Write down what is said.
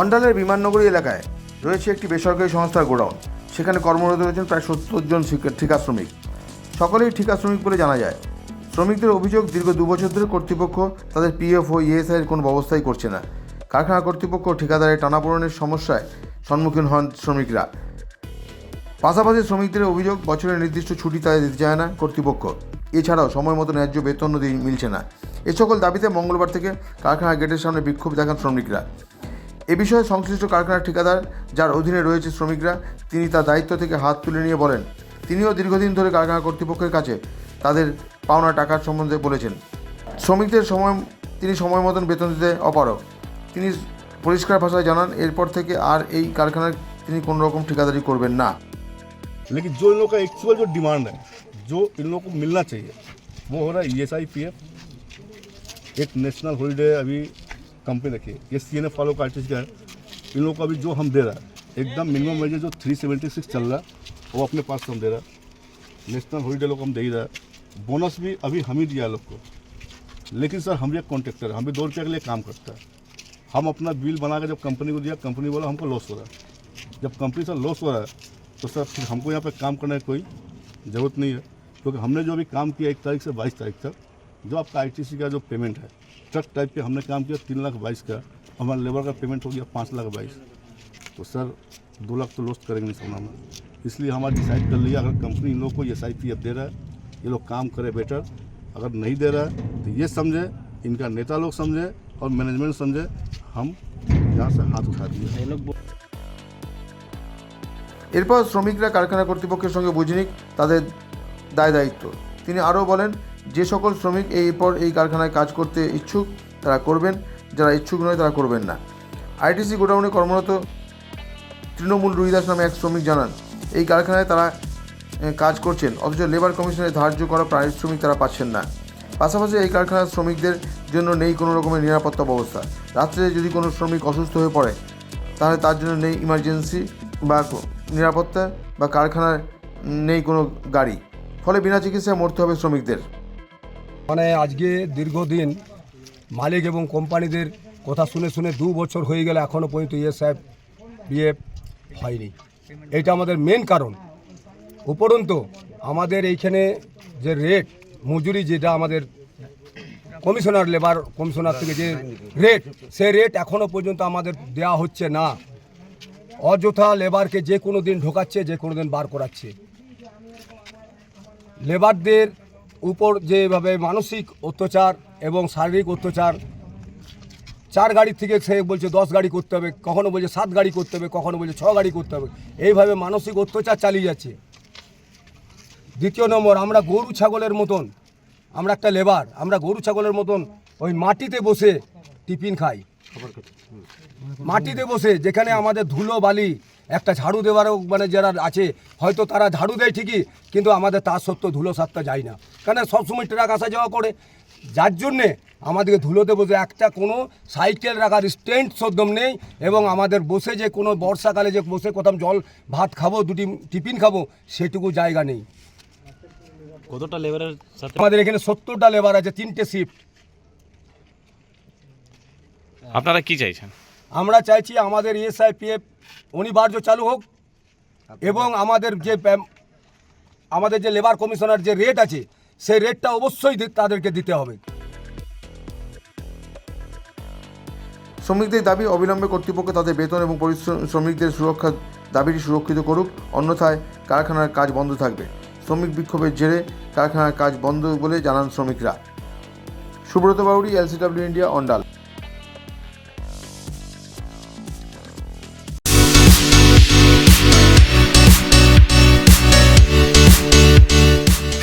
অন্ডালের বিমাননগরী এলাকায় রয়েছে একটি বেসরকারি সংস্থার গোডাউন। সেখানে কর্মরত রয়েছেন প্রায় সত্তর জন ঠিকা শ্রমিক। সকলেই ঠিকা শ্রমিক বলে জানা যায়। শ্রমিকদের অভিযোগ দীর্ঘ দুবছর ধরে কর্তৃপক্ষ তাদের পিএফ ও ইএসআইয়ের কোনো ব্যবস্থাই করছে না। কারখানা কর্তৃপক্ষ ও ঠিকাদারের টানাপোড়েনের সমস্যায় সম্মুখীন হন শ্রমিকরা। পাশাপাশি শ্রমিকদের অভিযোগ বছরের নির্দিষ্ট ছুটি তাদের দিতে চায় না কর্তৃপক্ষ। এছাড়াও সময় মতো ন্যায্য বেতন দি- মিলছে না এ সকল দাবিতে মঙ্গলবার থেকে কারখানা গেটের সামনে বিক্ষোভ দেখান শ্রমিকরা এ বিষয়ে সংশ্লিষ্ট কারখানার ঠিকাদার যার অধীনে রয়েছে শ্রমিকরা তিনি তার দায়িত্ব থেকে হাত তুলে নিয়ে বলেন তিনিও দীর্ঘদিন ধরে কারখানা কর্তৃপক্ষের কাছে তাদের পাওনা টাকার সম্বন্ধে বলেছেন শ্রমিকদের সময় তিনি সময় মতন বেতন দিতে অপারক তিনি পরিষ্কার ভাষায় জানান এরপর থেকে আর এই কারখানার তিনি কোনো রকম ঠিকাদারি করবেন না लेकिन जो इन लोगों का एक्चुअल जो डिमांड है जो इन लोगों को मिलना चाहिए। वो हो रहा है E S I P F एक नेशनल हॉलीडे अभी कंपनी रखी है। ये सी एन एफ़ फॉलो का आर्टिस्ट का है? इन लोगों को अभी जो हम दे रहा है, एकदम मिनिमम वेजेस जो थ्री सेवेंटी सिक्स चल रहा है, वो अपने पास से हम दे रहा है। नेशनल हॉलीडे लोग हम दे ही रहा है। बोनस भी अभी हम ही दिया है लोग को। लेकिन सर, हम भी एक कॉन्ट्रेक्टर हम भी दो रुपये के लिए काम करता है। हम अपना बिल बना के जब कंपनी को दिया कंपनी बोला हमको लॉस हो रहा है। जब कंपनी से लॉस हो रहा है तो सर, फिर हमको यहाँ पर काम करने की कोई ज़रूरत नहीं है। क्योंकि हमने जो अभी काम किया एक तारीख से बाईस तारीख तक जो आपका आईटीसी का जो पेमेंट है ट्रक टाइप पे हमने काम किया तीन लाख बाईस का हमारा लेबर का पेमेंट हो गया पाँच लाख बाईस तो सर दो लाख तो लॉस करेंगे नहीं सोना में इसलिए हमारा डिसाइड कर लिया अगर कंपनी इन लोग को एस आई पी एफ दे रहा है ये लोग काम करे बेटर अगर नहीं दे रहा है तो ये समझे इनका नेता लोग समझे और मैनेजमेंट समझे हम यहाँ से हाथ उठा दिए এরপর শ্রমিকরা কারখানা কর্তৃপক্ষের সঙ্গে বুঝে নিক তাদের দায় দায়িত্ব। তিনি আরও বলেন, যে সকল শ্রমিক এরপর এই কারখানায় কাজ করতে ইচ্ছুক, তারা করবেন, যারা ইচ্ছুক নয় তারা করবেন না। আইটিসি গোডাউনে কর্মরত তৃণমূল রুইদাস নামে এক শ্রমিক জানান, এই কারখানায় তারা কাজ করছেন, অথচ লেবার কমিশনের ধার্য করা পারিশ্রমিক তারা পাচ্ছেন না। পাশাপাশি এই কারখানার শ্রমিকদের জন্য নেই কোনো রকমের নিরাপত্তা ব্যবস্থা। রাত্রে যদি কোনো শ্রমিক অসুস্থ হয়ে পড়ে, তাহলে তার জন্য নেই ইমার্জেন্সি বা নিরাপত্তা বা কারখানার নেই কোনো গাড়ি। ফলে বিনা চিকিৎসায় মরতে হবে শ্রমিকদের। মানে আজকে দীর্ঘদিন মালিক এবং কোম্পানিদের কথা শুনে শুনে দু বছর হয়ে গেলে এখনও পর্যন্ত ইএসআই বিএফ হয়নি। এটা আমাদের মেন কারণ। উপরন্তু আমাদের এইখানে যে রেট মজুরি যেটা আমাদের কমিশনার লেবার কমিশনার থেকে যে রেট সে রেট এখনও পর্যন্ত আমাদের দেয়া হচ্ছে না। অযথা লেবারকে যে কোনো দিন ঢোকাচ্ছে, যে কোনো দিন বার করাচ্ছে। লেবারদের উপর যেভাবে মানসিক অত্যাচার এবং শারীরিক অত্যাচার, চার গাড়ি থেকে সে বলছে দশ গাড়ি করতে হবে, কখনো বলছে সাত গাড়ি করতে হবে, কখনো বলছে ছ গাড়ি করতে হবে, এইভাবে মানসিক অত্যাচার চালিয়ে যাচ্ছে। দ্বিতীয় নম্বর, আমরা গরু ছাগলের মতন, আমরা একটা লেবার, আমরা গরু ছাগলের মতন ওই মাটিতে বসে টিফিন খাই। মাটিতে বসে, যেখানে আমাদের ধুলো বালি একটা ঝাড়ু দেওয়ারও মানে যারা আছে হয়তো তারা ঝাড়ু দেয় ঠিকই কিন্তু আমাদের তার সত্ত্বেও ধুলো সারতে যায় না। কারণ সবসময় ট্রাক আসা যাওয়া করে। যার জন্যে আমাদেরকে ধুলোতে বসে একটা কোনো সাইকেল রাখার স্ট্যান্ড সদ্যম নেই এবং আমাদের বসে যে কোনো বর্ষাকালে যে বসে কোথাও জল ভাত খাব দুটি টিফিন খাব সেটুকু জায়গা নেই। কতটা লেবারের সাথে? আমাদের এখানে সত্তরটা লেবার আছে তিনটে শিফট আপনারা কি চাইছেন? আমরা চাইছি আমাদের ইএসআই পিএফ অনিবার্য চালু হোক এবং আমাদের যে আমাদের যে লেবার কমিশনার যে রেট আছে, সেই রেটটা অবশ্যই তাদেরকে দিতে হবে। শ্রমিকদের দাবি অবিলম্বে কর্তৃপক্ষ তাদের বেতন এবং শ্রমিকদের সুরক্ষা দাবিটি সুরক্ষিত করুক, অন্যথায় কারখানার কাজ বন্ধ থাকবে। শ্রমিক বিক্ষোভের জেরে কারখানার কাজ বন্ধ বলে জানান শ্রমিকরা। Subrata Bauri LCW India Andal